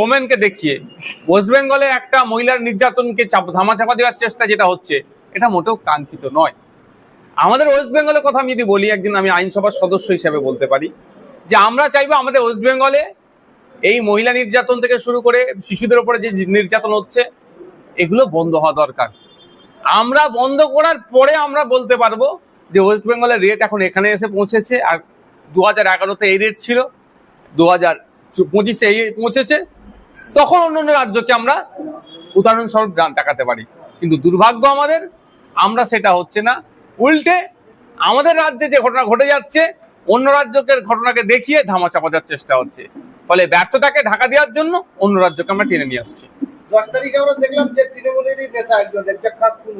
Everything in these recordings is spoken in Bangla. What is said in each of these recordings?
ওমেনকে দেখিয়ে ওয়েস্ট বেঙ্গলে একটা মহিলার নির্যাতনকে চাপ ধামাচাপা দেওয়ার চেষ্টা যেটা হচ্ছে, এটা মোটেও কাঙ্ক্ষিত নয়। আমাদের ওয়েস্ট বেঙ্গলের কথা আমি যদি বলি, একদিন আমি আইনসভার সদস্য হিসেবে বলতে পারি, যে আমরা চাইব আমাদের ওয়েস্ট বেঙ্গলে এই মহিলা নির্যাতন থেকে শুরু করে শিশুদের উপরে যে নির্যাতন হচ্ছে, এগুলো বন্ধ হওয়া দরকার। আমরা বন্ধ করার পরে আমরা বলতে পারব যে ওয়েস্ট বেঙ্গলের রেট এখন এখানে এসে পৌঁছেছে, আর দু হাজার এগারোতে এই রেট ছিল দু হাজার পঁচিশে পৌঁছেছে, তখন অন্য অন্য রাজ্যকে আমরা উদাহরণস্বরূপ জান- দেখাতে পারি। কিন্তু দুর্ভাগ্য আমাদের, আমরা সেটা হচ্ছে না। উল্টে আমাদের রাজ্যে যে ঘটনা ঘটে যাচ্ছে, অন্য রাজ্যকে ঘটনাকে দেখিয়ে দেওয়ার চেষ্টা হচ্ছে। ফলে ব্যর্থতাকে ঢাকা দেওয়ার জন্য অন্য রাজ্যকে আমরা টেনে নিয়ে আসছি। দশ তারিখে আমরা দেখলাম যে তৃণমূলেরই নেতা একজন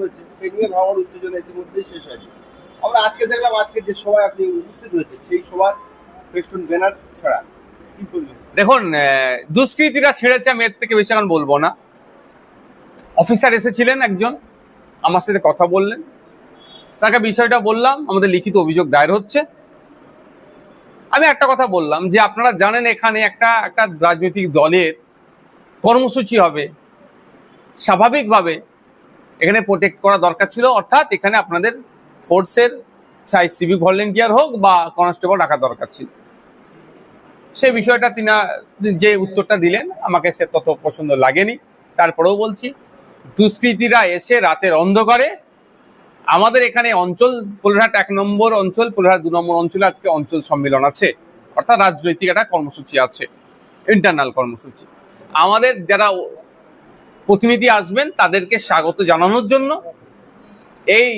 হয়েছে। নিয়ে উত্তেজনা ইতিমধ্যেই শেষ আমরা আজকে দেখলাম আজকে যে সভায় আপনি উপস্থিত সেই ব্যানার ছাড়া। দেখুন দুষ্কৃতীরা ছেড়েছে, আমি এর থেকে বেশি এখন বলব না। অফিসার এসেছিলেন একজন, আমার সাথে কথা বললেন। তাকে বিষয়টা বললাম, আমাদের লিখিত অভিযোগ দায়ের হচ্ছে। আমি একটা কথা বললাম যে, আপনারা জানেন এখানে একটা একটা রাজনৈতিক দলের কর্মসূচি হবে। স্বাভাবিকভাবে এখানে প্রোটেক্ট করা দরকার ছিল, অর্থাৎ এখানে আপনাদের ফোর্সের চাই সিভিক ভলেন্টিয়ার হোক বা কনস্টেবল রাখা দরকার ছিল। সেই বিষয়টা তিনা যে উত্তরটা দিলেন, আমাকে সে তত পছন্দ লাগেনি। তারপরেও বলছি, দুষ্কৃতীরা এসে রাতের অন্ধকারে, আমাদের এখানে অঞ্চল পোলহাট এক নম্বর অঞ্চল পোলহাট দু নম্বর অঞ্চলে আজকে অঞ্চল সম্মেলন আছে। অর্থাৎ রাজনৈতিক একটা কর্মসূচি আছে ইন্টারনাল কর্মসূচি। আমাদের যারা প্রতিনিধি আসবেন, তাদেরকে স্বাগত জানানোর জন্য এই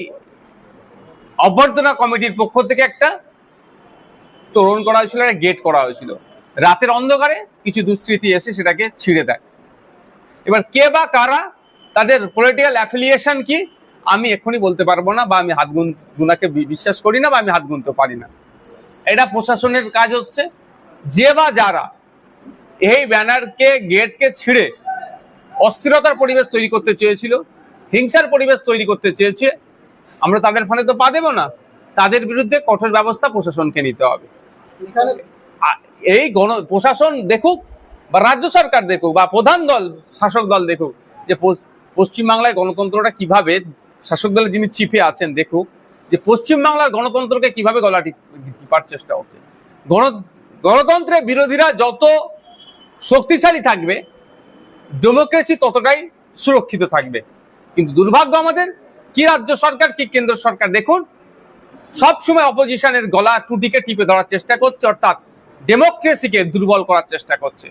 অভ্যর্থনা কমিটির পক্ষ থেকে একটা তোরণ করা হয়েছিল একটা গেট করা হয়েছিল। রাতের অন্ধকারে কিছু দুষ্কৃতী এসে সেটাকে ছিঁড়ে দেয়। এবার কে বা কারা, তাদের পলিটিক্যাল অ্যাফিলিয়েশন কি, আমি এক্ষুনি বলতে পারব না বা আমি হাত গুন, গুনাকে বিশ্বাস করি না বা আমি হাত গুনতে পারি না। এটা প্রশাসনের কাজ হচ্ছে, যে বা যারা এই ব্যানারকে গেটকে ছিঁড়ে অস্থিরতার পরিবেশ তৈরি করতে চেয়েছিল, হিংসার পরিবেশ তৈরি করতে চেয়েছে, আমরা তাদের ফলে তো পা দেবো না। তাদের বিরুদ্ধে কঠোর ব্যবস্থা প্রশাসনকে নিতে হবে। এই গণ, প্রশাসন দেখুক বা রাজ্য সরকার দেখুক বা প্রধান দল, শাসক দল দেখুক যে পশ্চিমবাংলায় গণতন্ত্রটা কীভাবে, শাসক দলের যিনি চিফে আছেন দেখুক যে পশ্চিমবাংলার গণতন্ত্রকে কীভাবে গলা টিপ- টিপার চেষ্টা হচ্ছে। গণ, গণতন্ত্রের বিরোধীরা যত শক্তিশালী থাকবে, ডেমোক্রেসি ততটাই সুরক্ষিত থাকবে। কিন্তু দুর্ভাগ্য আমাদের, কি রাজ্য সরকার, কি কেন্দ্র সরকার দেখুন সবসময় অপোজিশনের গলা টুটিকে টিপে ধরার চেষ্টা করছে অর্থাৎ ডেমোক্রেসিকে দুর্বল করার চেষ্টা করছে।